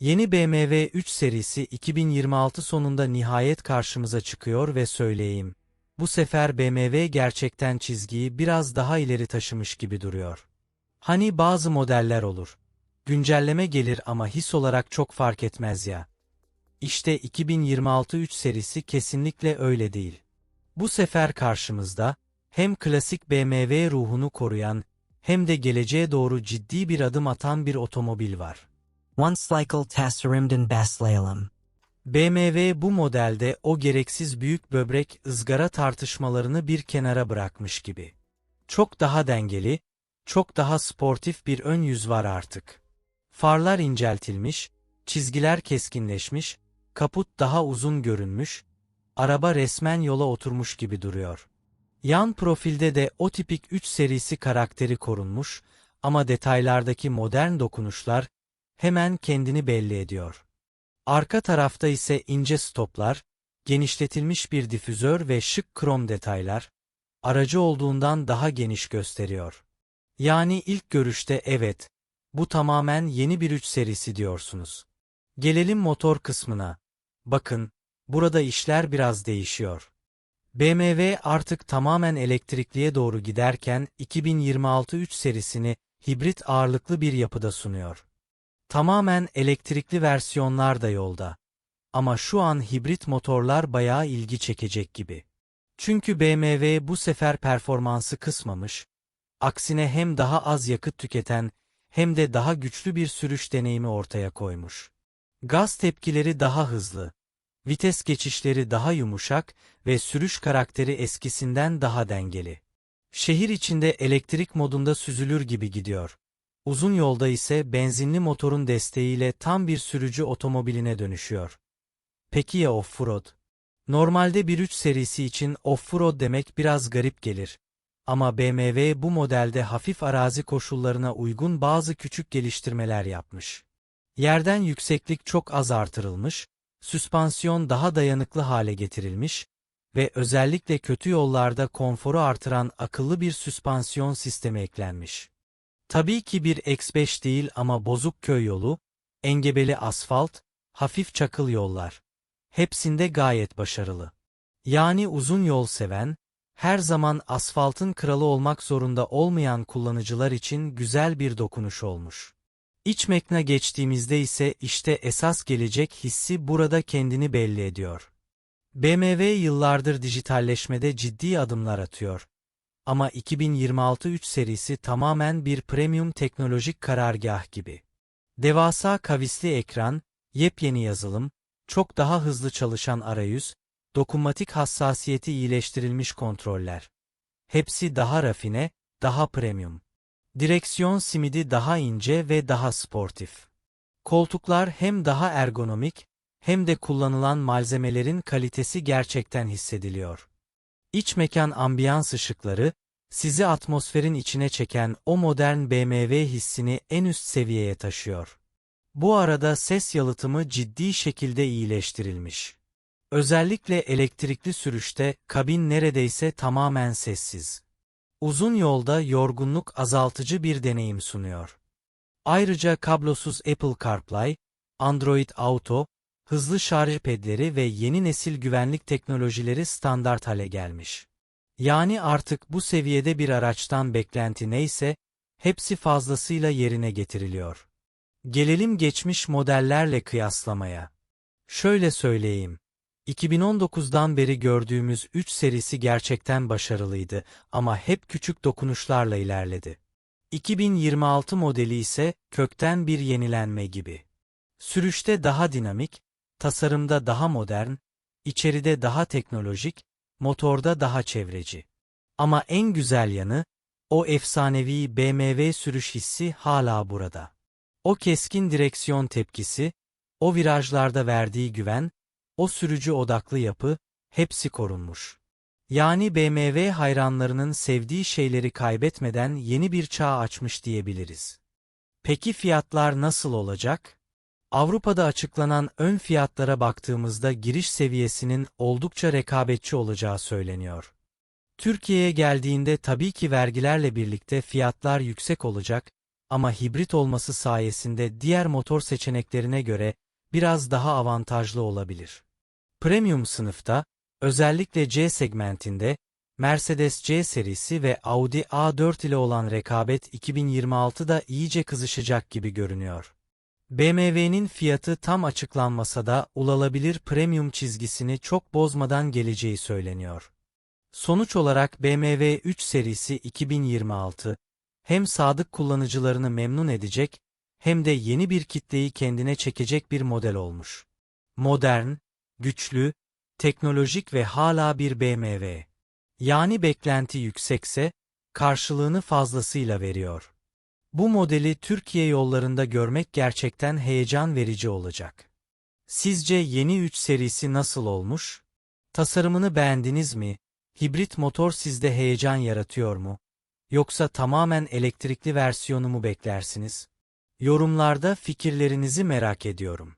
Yeni BMW 3 serisi 2026 sonunda nihayet karşımıza çıkıyor ve söyleyeyim. Bu sefer BMW gerçekten çizgiyi biraz daha ileri taşımış gibi duruyor. Hani bazı modeller olur. Güncelleme gelir ama his olarak çok fark etmez ya. İşte 2026 3 serisi kesinlikle öyle değil. Bu sefer karşımızda hem klasik BMW ruhunu koruyan hem de geleceğe doğru ciddi bir adım atan bir otomobil var. Once cycle tasarımdan başlayalım. BMW bu modelde o gereksiz büyük böbrek ızgara tartışmalarını bir kenara bırakmış gibi. Çok daha dengeli, çok daha sportif bir ön yüz var artık. Farlar inceltilmiş, çizgiler keskinleşmiş, kaput daha uzun görünmüş, araba resmen yola oturmuş gibi duruyor. Yan profilde de o tipik 3 serisi karakteri korunmuş ama detaylardaki modern dokunuşlar hemen kendini belli ediyor. Arka tarafta ise ince stoplar, genişletilmiş bir difüzör ve şık krom detaylar, aracı olduğundan daha geniş gösteriyor. Yani ilk görüşte evet, bu tamamen yeni bir 3 serisi diyorsunuz. Gelelim motor kısmına. Bakın, burada işler biraz değişiyor. BMW artık tamamen elektrikliye doğru giderken 2026 3 serisini hibrit ağırlıklı bir yapıda sunuyor. Tamamen elektrikli versiyonlar da yolda. Ama şu an hibrit motorlar bayağı ilgi çekecek gibi. Çünkü BMW bu sefer performansı kısmamış, aksine hem daha az yakıt tüketen hem de daha güçlü bir sürüş deneyimi ortaya koymuş. Gaz tepkileri daha hızlı, vites geçişleri daha yumuşak ve sürüş karakteri eskisinden daha dengeli. Şehir içinde elektrik modunda süzülür gibi gidiyor. Uzun yolda ise benzinli motorun desteğiyle tam bir sürücü otomobiline dönüşüyor. Peki ya off-road? Normalde bir 3 serisi için off-road demek biraz garip gelir. Ama BMW bu modelde hafif arazi koşullarına uygun bazı küçük geliştirmeler yapmış. Yerden yükseklik çok az artırılmış, süspansiyon daha dayanıklı hale getirilmiş ve özellikle kötü yollarda konforu artıran akıllı bir süspansiyon sistemi eklenmiş. Tabii ki bir X5 değil ama bozuk köy yolu, engebeli asfalt, hafif çakıl yollar. Hepsinde gayet başarılı. Yani uzun yol seven, her zaman asfaltın kralı olmak zorunda olmayan kullanıcılar için güzel bir dokunuş olmuş. İç mekna geçtiğimizde ise işte esas gelecek hissi burada kendini belli ediyor. BMW yıllardır dijitalleşmede ciddi adımlar atıyor. Ama 2026 3 serisi tamamen bir premium teknolojik karargah gibi. Devasa kavisli ekran, yepyeni yazılım, çok daha hızlı çalışan arayüz, dokunmatik hassasiyeti iyileştirilmiş kontroller. Hepsi daha rafine, daha premium. Direksiyon simidi daha ince ve daha sportif. Koltuklar hem daha ergonomik, hem de kullanılan malzemelerin kalitesi gerçekten hissediliyor. İç mekan ambiyans ışıkları, sizi atmosferin içine çeken o modern BMW hissini en üst seviyeye taşıyor. Bu arada ses yalıtımı ciddi şekilde iyileştirilmiş. Özellikle elektrikli sürüşte kabin neredeyse tamamen sessiz. Uzun yolda yorgunluk azaltıcı bir deneyim sunuyor. Ayrıca kablosuz Apple CarPlay, Android Auto, hızlı şarj pedleri ve yeni nesil güvenlik teknolojileri standart hale gelmiş. Yani artık bu seviyede bir araçtan beklenti neyse, hepsi fazlasıyla yerine getiriliyor. Gelelim geçmiş modellerle kıyaslamaya. Şöyle söyleyeyim. 2019'dan beri gördüğümüz 3 serisi gerçekten başarılıydı ama hep küçük dokunuşlarla ilerledi. 2026 modeli ise kökten bir yenilenme gibi. Sürüşte daha dinamik, tasarımda daha modern, içeride daha teknolojik, motorda daha çevreci. Ama en güzel yanı, o efsanevi BMW sürüş hissi hala burada. O keskin direksiyon tepkisi, o virajlarda verdiği güven, o sürücü odaklı yapı, hepsi korunmuş. Yani BMW hayranlarının sevdiği şeyleri kaybetmeden yeni bir çağ açmış diyebiliriz. Peki fiyatlar nasıl olacak? Avrupa'da açıklanan ön fiyatlara baktığımızda giriş seviyesinin oldukça rekabetçi olacağı söyleniyor. Türkiye'ye geldiğinde tabii ki vergilerle birlikte fiyatlar yüksek olacak ama hibrit olması sayesinde diğer motor seçeneklerine göre biraz daha avantajlı olabilir. Premium sınıfta, özellikle C segmentinde, Mercedes C serisi ve Audi A4 ile olan rekabet 2026'da iyice kızışacak gibi görünüyor. BMW'nin fiyatı tam açıklanmasa da ulaşılabilir premium çizgisini çok bozmadan geleceği söyleniyor. Sonuç olarak BMW 3 serisi 2026, hem sadık kullanıcılarını memnun edecek, hem de yeni bir kitleyi kendine çekecek bir model olmuş. Modern, güçlü, teknolojik ve hala bir BMW. Yani beklenti yüksekse, karşılığını fazlasıyla veriyor. Bu modeli Türkiye yollarında görmek gerçekten heyecan verici olacak. Sizce yeni 3 serisi nasıl olmuş? Tasarımını beğendiniz mi? Hibrit motor sizde heyecan yaratıyor mu? Yoksa tamamen elektrikli versiyonu mu beklersiniz? Yorumlarda fikirlerinizi merak ediyorum.